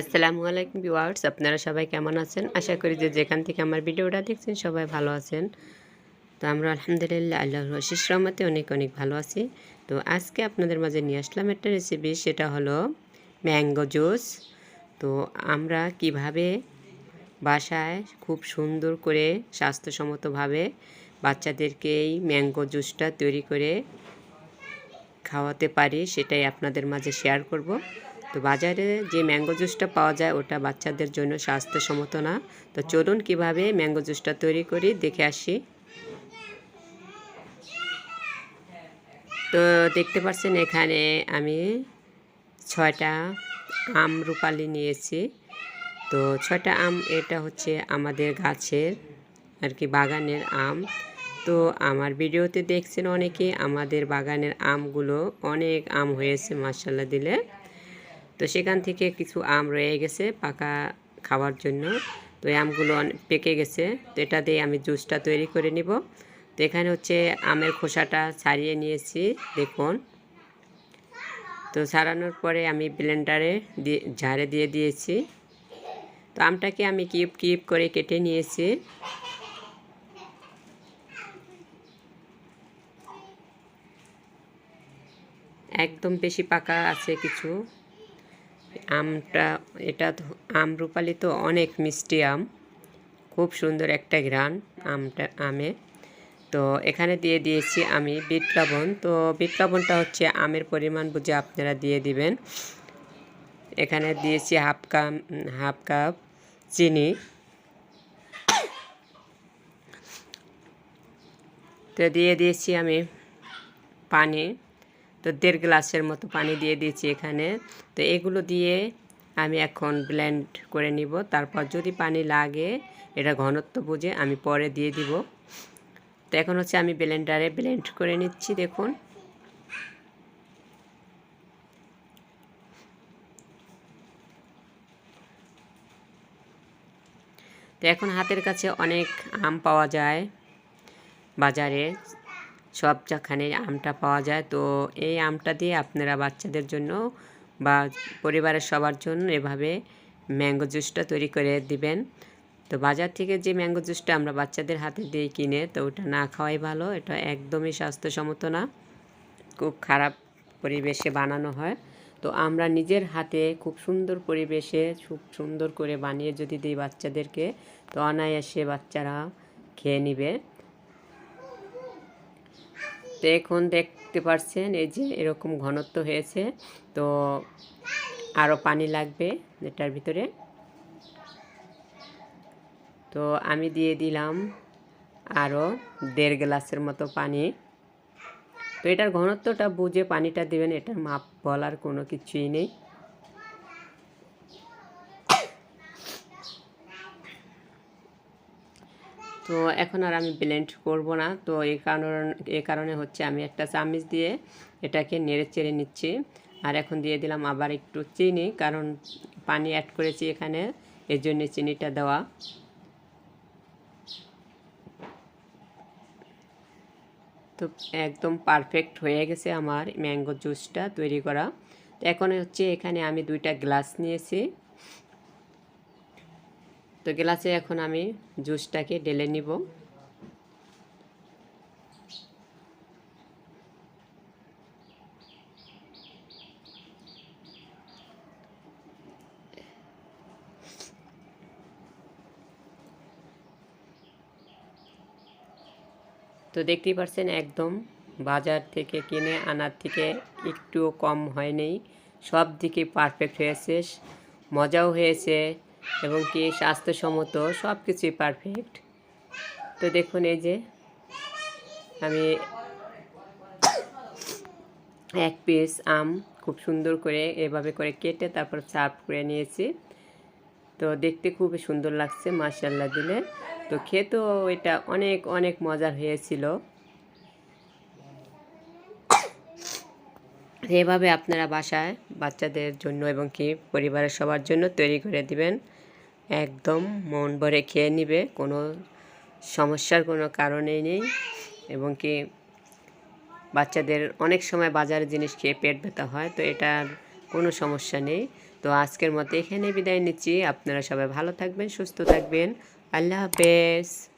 আসসালামু আলাইকুম ভিউয়ার্স, আপনারা সবাই কেমন আছেন? আশা করি যে যেখান থেকে আমার ভিডিওটা দেখছেন সবাই ভালো আছেন। তো আমরা আলহামদুলিল্লাহ আল্লাহর রশিস রহমতে অনেক অনেক ভালো আছি। তো আজকে আপনাদের মাঝে নিয়ে আসলাম একটা রেসিপি সেটা হলো ম্যাঙ্গো জুস। তো আমরা কীভাবে বাসায় খুব সুন্দর করে স্বাস্থ্যসম্মতভাবে বাচ্চাদেরকে এই ম্যাঙ্গো জুসটা তৈরি করে খাওয়াতে পারি, সেটাই আপনাদের মাঝে শেয়ার করব। তো বাজারে যে ম্যাঙ্গো জুসটা পাওয়া যায়, ওটা বাচ্চাদের জন্য স্বাস্থ্যসম্মত না। তো চলুন কীভাবে ম্যাঙ্গো জুসটা তৈরি করি, দেখে আসি। তো দেখতে পাচ্ছেন এখানে আমি ছয়টা আম রূপালি নিয়েছি। তো ছয়টা আম, এটা হচ্ছে আমাদের গাছের আর কি বাগানের আম। তো আমার ভিডিওতে দেখছেন অনেকে, আমাদের বাগানের আমগুলো অনেক আম হয়েছে মার্শাল্লাহ দিলে। তো সেখান থেকে কিছু আম রয়ে গেছে পাকা খাওয়ার জন্য। তো এই আমগুলো পেকে গেছে। তো এটা দিয়ে আমি জুসটা তৈরি করে নিব। তো এখানে হচ্ছে আমের খোসাটা ছাড়িয়ে নিয়েছি, দেখুন। তো ছাড়ানোর পরে আমি ব্লেন্ডারে দিয়ে ঝাড়ে দিয়ে দিয়েছি। তো আমটাকে আমি কিউব কিউব করে কেটে নিয়েছি। একদম বেশি পাকা আছে কিছু। আমটা, এটা তো, আম রূপালি তো অনেক মিষ্টি আম। খুব সুন্দর একটা ঘ্রাণ আমটা, আমে। তো এখানে দিয়ে দিয়েছি আমি বিট লবণ। তো বিট লবণটা হচ্ছে আমের পরিমাণ বুঝে আপনারা দিয়ে দিবেন। এখানে দিয়েছি হাফ কাপ হাফ কাপ চিনি। তো দিয়ে দিয়েছি আমি পানি। তো দেড় গ্লাসের মতো পানি দিয়ে দিয়েছি এখানে। তো এগুলো দিয়ে আমি এখন ব্লেন্ড করে নিব। তারপর যদি পানি লাগে, এটা ঘনত্ব বুঝে আমি পরে দিয়ে দিব। তো এখন হচ্ছে আমি ব্লেন্ডারে ব্লেন্ড করে নিচ্ছি, দেখুন। তো এখন হাতের কাছে অনেক আম পাওয়া যায় বাজারে। সব যেখানে আমটা পাওয়া যায়। তো এই আমটা দিয়ে আপনারা বাচ্চাদের জন্য বা পরিবারের সবার জন্য এভাবে ম্যাঙ্গো জুসটা তৈরি করে দিবেন। তো বাজার থেকে যে ম্যাঙ্গো জুসটা আমরা বাচ্চাদের হাতে দিয়ে কিনে, তো ওটা না খাওয়াই ভালো, এটা একদমই স্বাস্থ্যসম্মত না। খুব খারাপ পরিবেশে বানানো হয়। তো আমরা নিজের হাতে খুব সুন্দর পরিবেশে খুব সুন্দর করে বানিয়ে যদি দিই বাচ্চাদেরকে, তো অনায়াসে বাচ্চারা খেয়ে নিবে। তো এখন দেখতে পাচ্ছেন এই যে এরকম ঘনত্ব হয়েছে। তো আরও পানি লাগবে এটার ভিতরে। তো আমি দিয়ে দিলাম আরও দেড় গ্লাসের মতো পানি। তো এটার ঘনত্বটা বুঝে পানিটা দেবেন, এটার মাপ বলার কোনো কিছুই নেই। তো এখন আর আমি ব্লেন্ড করব না। তো এই কারণ এই কারণে হচ্ছে আমি একটা চামিচ দিয়ে এটাকে নেড়ে চেড়ে নিচ্ছি। আর এখন দিয়ে দিলাম আবার একটু চিনি, কারণ পানি অ্যাড করেছি এখানে এর জন্য চিনিটা দেওয়া। তো একদম পারফেক্ট হয়ে গেছে আমার ম্যাঙ্গো জুসটা তৈরি করা। তো এখন হচ্ছে এখানে আমি দুইটা গ্লাস নিয়েছি। তো গ্লাসে এখন আমি জুসটাকে ঢেলে নিব। তো দেখতেই পাচ্ছেন একদম বাজার থেকে কিনে আনার থেকে একটুও কম হয়নি সব দিকে পারফেক্ট হয়েছে মজাও হয়েছে। এবং কি স্বাস্থ্যসম্মত সব কিছুই পারফেক্ট তো দেখুন এই যে, আমি এক পিস আম খুব সুন্দর করে এভাবে করে কেটে তারপর সার্ভ করে নিয়েছি। তো দেখতে খুবই সুন্দর লাগছে মার্শাল্লাহ দিলে। তো খেতেও এটা অনেক অনেক মজার হয়েছিল। এভাবে আপনারা বাসায় বাচ্চাদের জন্য এবং কি পরিবারের সবার জন্য তৈরি করে দিবেন, একদম মন ভরে খেয়ে নিবে, কোনো সমস্যার কোনো কারণেই নেই। এবং কি বাচ্চাদের অনেক সময় বাজারের জিনিস খেয়ে পেট ব্যথা হয়, তো এটার কোনো সমস্যা নেই। তো আজকের মতো এখানে বিদায় নিচ্ছি। আপনারা সবাই ভালো থাকবেন, সুস্থ থাকবেন। আল্লাহ হাফেজ।